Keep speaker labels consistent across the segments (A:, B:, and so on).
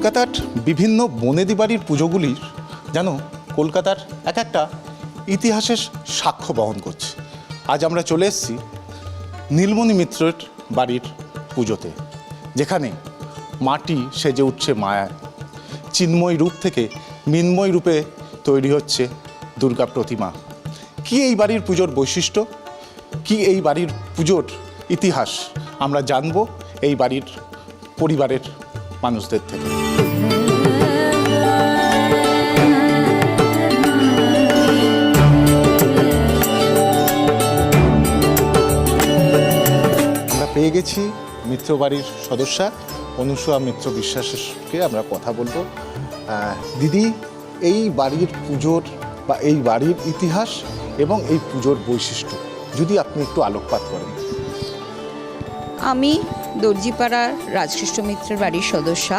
A: কলকাতার বিভিন্ন বনেদি বাড়ির পুজোগুলির যেন কলকাতার এক একটা ইতিহাসের সাক্ষ্য বহন করছে। আজ আমরা চলে এসেছি নীলমণি মিত্রের বাড়ির পুজোতে, যেখানে মাটি সেজে উঠছে মায়ায়। চিন্ময় রূপ থেকে মিন্ময় রূপে তৈরি হচ্ছে দুর্গা প্রতিমা। কি এই বাড়ির পুজোর বৈশিষ্ট্য? কি এই বাড়ির পুজোর ইতিহাস? আমরা জানব এই বাড়ির পরিবারের মানুষদের থেকে। আমরা পেয়ে গেছি মিত্র বাড়ির সদস্যা অনুসূয়া মিত্র বিশ্বাসকে আমরা কথা বলব। দিদি এই বাড়ির পুজোর বা এই বাড়ির ইতিহাস এবং এই পুজোর বৈশিষ্ট্য যদি আপনি একটু আলোকপাত করেন।
B: আমি দর্জিপাড়ার রাজকৃষ্ণ মিত্রের বাড়ির সদস্যা।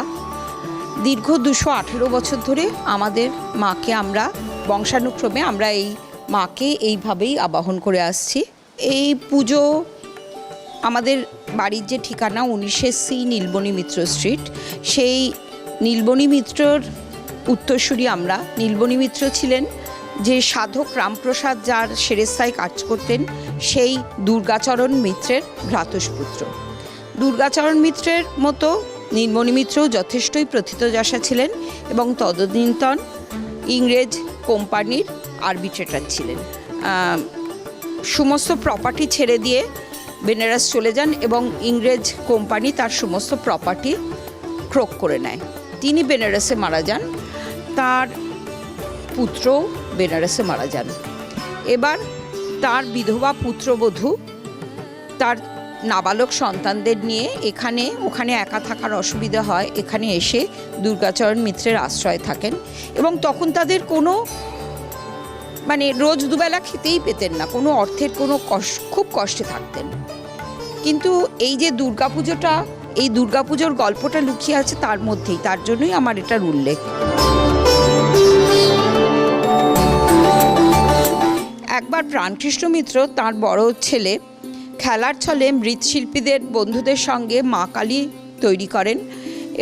B: দীর্ঘ দুশো আঠেরো বছর ধরে আমাদের মাকে আমরা বংশানুক্রমে আমরা এই মাকে এইভাবেই আবাহন করে আসছি। এই পুজো আমাদের বাড়ির যে ঠিকানা উনিশে সি নীলবণী মিত্র স্ট্রিট, সেই নীলবণী মিত্রর উত্তরসূরি আমরা। নীলবণী মিত্র ছিলেন যে সাধক রামপ্রসাদ, যার সেরেস্তায় কাজ করতেন, সেই দুর্গাচরণ মিত্রের ভ্রাতুষ্পুত্র। দুর্গাচরণ মিত্রের মতো নীলমণি মিত্রও যথেষ্টই প্রথিতযশা ছিলেন এবং তদনীন্তন ইংরেজ কোম্পানির আরবিট্রেটার ছিলেন। সমস্ত প্রপার্টি ছেড়ে দিয়ে বেনারস চলে যান এবং ইংরেজ কোম্পানি তার সমস্ত প্রপার্টি ক্রোক করে নেয়। তিনি বেনারসে মারা যান, তার পুত্র বেনারসে মারা যান। এবার তার বিধবা পুত্রবধূ তার নাবালক সন্তানদের নিয়ে এখানে, ওখানে একা থাকার অসুবিধা হয়। এখানে এসে দুর্গাচরণ মিত্রের আশ্রয় থাকেন এবং তখন তাদের কোনো মানে রোজ দুবেলা খেতেই পেতেন না। কোনো অর্থের কোনো কষ্ট খুব কষ্টে থাকতেন। কিন্তু এই যে দুর্গাপুজোটা, এই দুর্গাপুজোর গল্পটা লুকিয়ে আছে তার মধ্যেই। তার জন্যই আমার এটার উল্লেখ। একবার প্রাণকৃষ্ণ মিত্র, তার বড় ছেলে খেলার ছলে মৃৎশিল্পীদের বন্ধুদের সঙ্গে মা কালী তৈরি করেন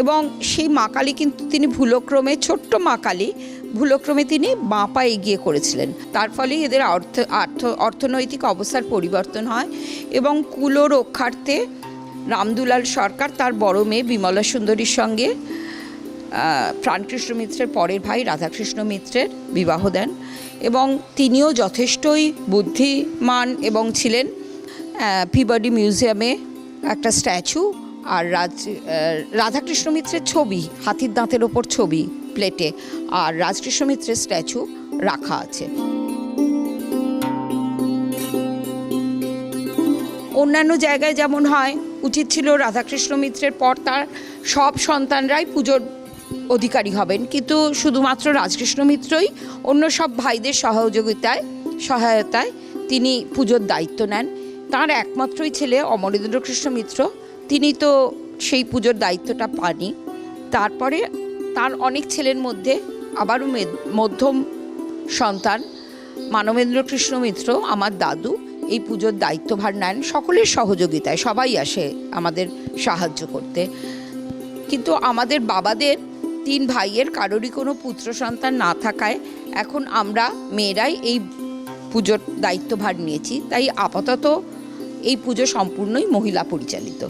B: এবং সেই মা কালী কিন্তু তিনি ভুলক্রমে, ছোট্ট মা কালী ভুলক্রমে তিনি বাঁ পা এগিয়ে করেছিলেন। তার ফলে এদের অর্থ, আর্থ, অর্থনৈতিক অবস্থার পরিবর্তন হয় এবং কুলো রক্ষার্থে রামদুলাল সরকার তার বড় মেয়ে বিমলা সুন্দরীর সঙ্গে প্রাণকৃষ্ণ মিত্রের পরের ভাই রাধাকৃষ্ণ মিত্রের বিবাহ দেন এবং তিনিও যথেষ্টই বুদ্ধিমান এবং ছিলেন। পিবাডি মিউজিয়ামে একটা স্ট্যাচু আর রাজ রাধাকৃষ্ণ মিত্রের ছবি, হাতির দাঁতের ওপর ছবি প্লেটে আর রাজকৃষ্ণ মিত্রের স্ট্যাচু রাখা আছে। অন্যান্য জায়গায় যেমন হয়, উচিত ছিল রাধাকৃষ্ণ মিত্রের পর তার সব সন্তানরাই পুজোর অধিকারী হবেন। কিন্তু শুধুমাত্র রাজকৃষ্ণ মিত্রই, অন্য সব ভাইদের সহযোগিতায়, সহায়তায় তিনি পুজোর দায়িত্ব নেন। তার একমাত্রই ছেলে অমরেন্দ্র কৃষ্ণ মিত্র। তিনি তো সেই পুজোর দায়িত্বটা পাননি। তারপরে তার অনেক ছেলের মধ্যে আবারও মধ্যম সন্তান মানবেন্দ্র কৃষ্ণ মিত্র, আমার দাদু, এই পুজোর দায়িত্বভার নেন। সকলের সহযোগিতায় সবাই আসে আমাদের সাহায্য করতে। কিন্তু আমাদের বাবাদের তিন ভাইয়ের কারোরই কোনো পুত্র সন্তান না থাকায় এখন আমরা মেয়েরাই এই পুজোর দায়িত্বভার নিয়েছি। তাই আপাতত এই পুজো সম্পূর্ণই মহিলা পরিচালিত।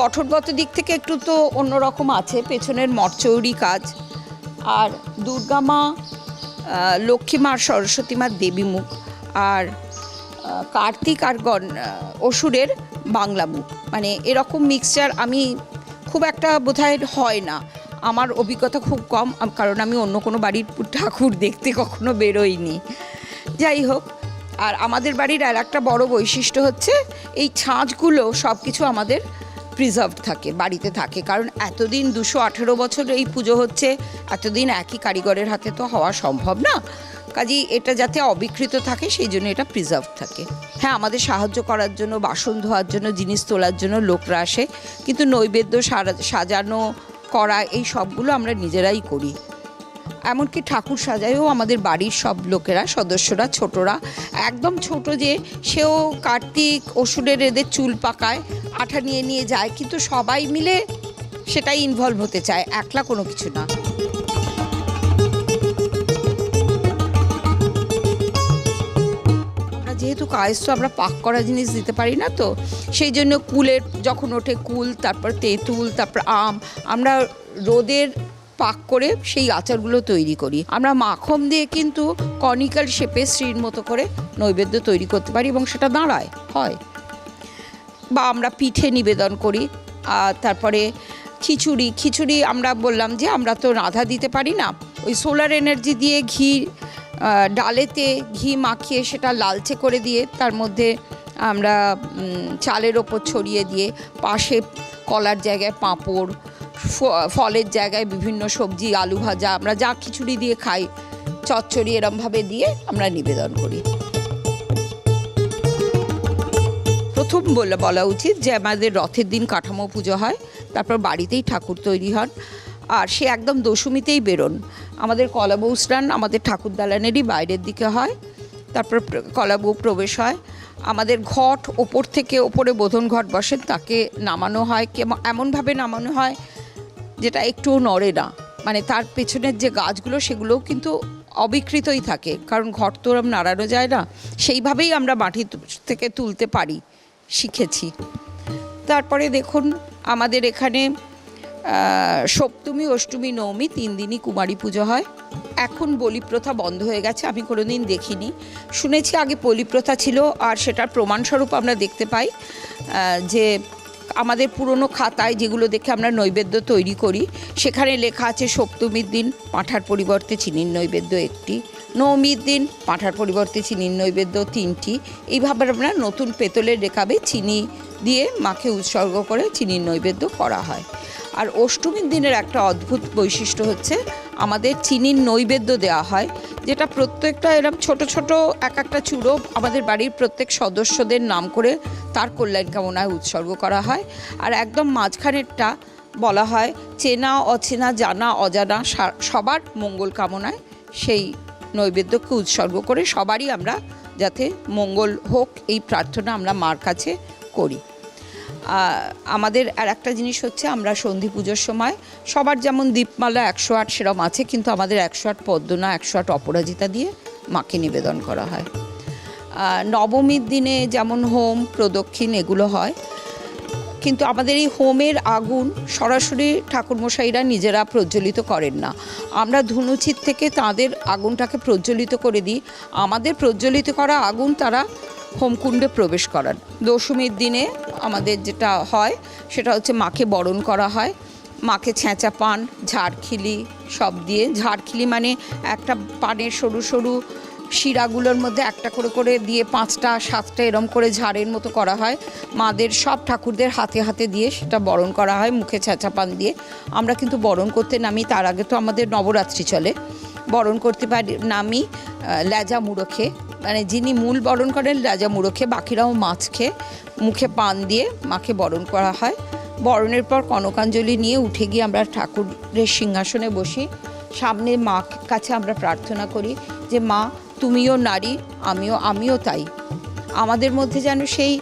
B: গঠনগত দিক থেকে একটু তো অন্যরকম আছে, পেছনের মঠচৌরি কাজ। আর দুর্গা মা লক্ষ্মী মা, আর সরস্বতী মার দেবী মুখ। আর কার্তিক আর গণ অসুরের বাংলা মুখ। মানে এরকম মিক্সচার আমি খুব একটা বোধহয় হয় না। আমার অভিজ্ঞতা খুব কম, কারণ আমি অন্য কোনো বাড়ির ঠাকুর দেখতে কখনো বেরোইনি। যাই হোক, আর আমাদের বাড়ির আর একটা বড় বৈশিষ্ট্য হচ্ছে, এই ছাঁচগুলো সব কিছু আমাদের প্রিজার্ভ থাকে, বাড়িতে থাকে। কারণ এতদিন দুশো আঠেরো বছর এই পুজো হচ্ছে, এতদিন একই কারিগরের হাতে তো হওয়া সম্ভব না। কাজেই এটা যাতে অবিকৃত থাকে, সেই জন্য এটা প্রিজার্ভ থাকে। হ্যাঁ আমাদের সাহায্য করার জন্য, বাসন ধোয়ার জন্য, জিনিস তোলার জন্য লোকরা আসে, কিন্তু নৈবেদ্য সাজানো, করা, এই সবগুলো আমরা নিজেরাই করি। এমনকি ঠাকুর সাজায়ও আমাদের বাড়ির সব লোকেরা, সদস্যরা, ছোটরা, একদম ছোট যে সেও কার্তিক, অসুরের এদের চুল পাকায়, আঠা নিয়ে নিয়ে যায়, কিন্তু সবাই মিলে সেটাই ইনভলভ হতে চায়, একলা কোনো কিছু না। যেহেতু কায়স্থ আমরা পাক করা জিনিস দিতে পারি না তো, সেই জন্য কুলের যখন ওঠে কুল, তারপর তেঁতুল, তারপর আম, আমরা রোদের পাক করে সেই আচারগুলো তৈরি করি। আমরা মাখন দিয়ে কিন্তু কনিক্যাল শেপে শ্রীর মতো করে নৈবেদ্য তৈরি করতে পারি এবং সেটা দাঁড়ায়, হয়। বা আমরা পিঠে নিবেদন করি, আর তারপরে খিচুড়ি খিচুড়ি আমরা বললাম যে আমরা তো রাধা দিতে পারি না। ওই সোলার এনার্জি দিয়ে ঘি ডালেতে ঘি মাখিয়ে সেটা লালচে করে দিয়ে তার মধ্যে আমরা চালের ওপর ছড়িয়ে দিয়ে পাশে কলার জায়গায় পাঁপড় ফলের জায়গায় বিভিন্ন সবজি, আলু ভাজা, আমরা যা খিচুড়ি দিয়ে খাই, চচ্চড়ি এরমভাবে দিয়ে আমরা নিবেদন করি। প্রথম বলে, বলা উচিত যে আমাদের রথের দিন কাঠামো পুজো হয়, তারপর বাড়িতেই ঠাকুর তৈরি হন, আর সে একদম দশমীতেই বেরোন। আমাদের কলাবউ স্নান আমাদের ঠাকুর দালানেরই বাইরের দিকে হয়, তারপর প্র- কলাবউ প্রবেশ হয়। আমাদের ঘট ওপর থেকে ওপরে বোধন ঘট বসেন তাকে নামানো হয় এমনভাবে নামানো হয় যেটা একটুও নড়ে না। মানে তার পেছনের যে গাছগুলো, সেগুলোও কিন্তু অবিকৃতই থাকে। কারণ ঘর তো ওরম নাড়ানো যায় না। সেইভাবেই আমরা মাটি থেকে তুলতে পারি, শিখেছি। তারপরে দেখুন, আমাদের এখানে সপ্তমী, অষ্টমী, নবমী তিন দিনই কুমারী পুজো হয়। এখন বলি প্রথা বন্ধ হয়ে গেছে, আমি কোনোদিন দেখিনি। শুনেছি আগে বলি প্রথা ছিল, আর সেটার প্রমাণস্বরূপ আমরা দেখতে পাই যে আমাদের পুরনো খাতায় যেগুলো দেখে আমরা নৈবেদ্য তৈরি করি, সেখানে লেখা আছে সপ্তমীর দিন পাঁঠার পরিবর্তে চিনির নৈবেদ্য একটি, নবমীর দিন পাঁঠার পরিবর্তে চিনির নৈবেদ্য তিনটি এইভাবে আমরা নতুন পেতলের রেখাবে চিনি দিয়ে মাকে উৎসর্গ করে চিনির নৈবেদ্য করা হয়। আর অষ্টমীর দিনের একটা অদ্ভুত বৈশিষ্ট্য হচ্ছে আমাদের চিনির নৈবেদ্য দেওয়া হয়, যেটা প্রত্যেকটা এরকম ছোট ছোট এক একটা চূড়ো আমাদের বাড়ির প্রত্যেক সদস্যদের নাম করে তার কল্যাণ কামনায় উৎসর্গ করা হয়। আর একদম মাঝখানেরটা বলা হয়, চেনা, অচেনা, জানা, অজানা সবার মঙ্গল কামনায় সেই নৈবেদ্যকে উৎসর্গ করে সবারই আমরা যাতে মঙ্গল হোক, এই প্রার্থনা আমরা মার কাছে করি। আমাদের আর একটা জিনিস হচ্ছে আমরা সন্ধি পুজোর সময় সবার যেমন দীপমালা একশো আট সেরম আছে, কিন্তু আমাদের একশো আট পদ্মনা, একশো আট অপরাজিতা দিয়ে মাকে নিবেদন করা হয়। নবমীর দিনে যেমন হোম, প্রদক্ষিণ এগুলো হয়, কিন্তু আমাদের এই হোমের আগুন সরাসরি ঠাকুরমশাইরা নিজেরা প্রজ্বলিত করেন না। আমরা ধুনুচিত থেকে তাদের আগুনটাকে প্রজ্বলিত করে দিই। আমাদের প্রজ্বলিত করা আগুন তারা হোমকুণ্ডে প্রবেশ করান। দশমীর দিনে আমাদের যেটা হয়, সেটা হচ্ছে মাকে বরণ করা হয়। মাকে ছেঁচা পান, ঝাড়খিলি সব দিয়ে। ঝাড়খিলি মানে একটা পানের সরু সরু শিরাগুলোর মধ্যে একটা করে করে দিয়ে পাঁচটা, সাতটা এরম করে ঝাড়ের মতো করা হয়। মাদের সব ঠাকুরদের হাতে হাতে দিয়ে সেটা বরণ করা হয়, মুখে ছেঁচা পান দিয়ে। আমরা কিন্তু বরণ করতে নামি, তার আগে তো আমাদের নবরাত্রি চলে। বরণ করতে পারি, নামি লেজা মুড়ো খেয়ে। মানে যিনি মূল বরণ করেন রাজা মুড়ো খেয়ে বাকিরাও মাছ খেয়ে মুখে পান দিয়ে মাকে বরণ করা হয়। বরণের পর কনকাঞ্জলি নিয়ে উঠে গিয়ে আমরা ঠাকুরের সিংহাসনে বসি। সামনে মা কাছে আমরা প্রার্থনা করি যে, মা, তুমিও নারী, আমিও আমিও তাই। আমাদের মধ্যে যেন সেই,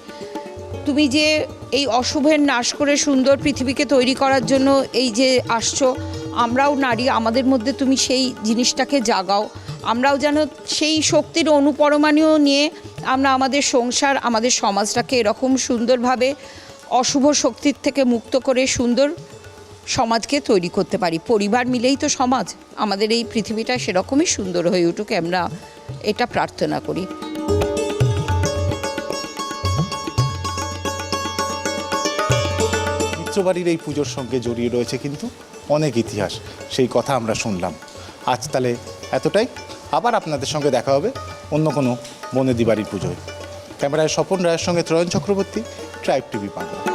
B: তুমি যে এই অশুভের নাশ করে সুন্দর পৃথিবীকে তৈরি করার জন্য এই যে আসছো, আমরাও নারী, আমাদের মধ্যে তুমি সেই জিনিসটাকে জাগাও। আমরাও যেন সেই শক্তির অনুপরমাণীয় নিয়ে আমরা আমাদের সংসার, আমাদের সমাজটাকে এরকম সুন্দরভাবে অশুভ শক্তির থেকে মুক্ত করে সুন্দর সমাজকে তৈরি করতে পারি। পরিবার মিলেই তো সমাজ। আমাদের এই পৃথিবীটা সেরকমই সুন্দর হয়ে উঠুক আমরা এটা প্রার্থনা করি।
A: মিত্রবাড়ির এই পুজোর সঙ্গে জড়িয়ে রয়েছে কিন্তু অনেক ইতিহাস। সেই কথা আমরা শুনলাম। আজ তাহলে এতটাই। আবার আপনাদের সঙ্গে দেখা হবে অন্য কোনো বনেদি বাড়ির পুজোয়। ক্যামেরায় স্বপন রায়ের সঙ্গে ত্রয়ণ চক্রবর্তী ট্রাইব টিভি বাংলা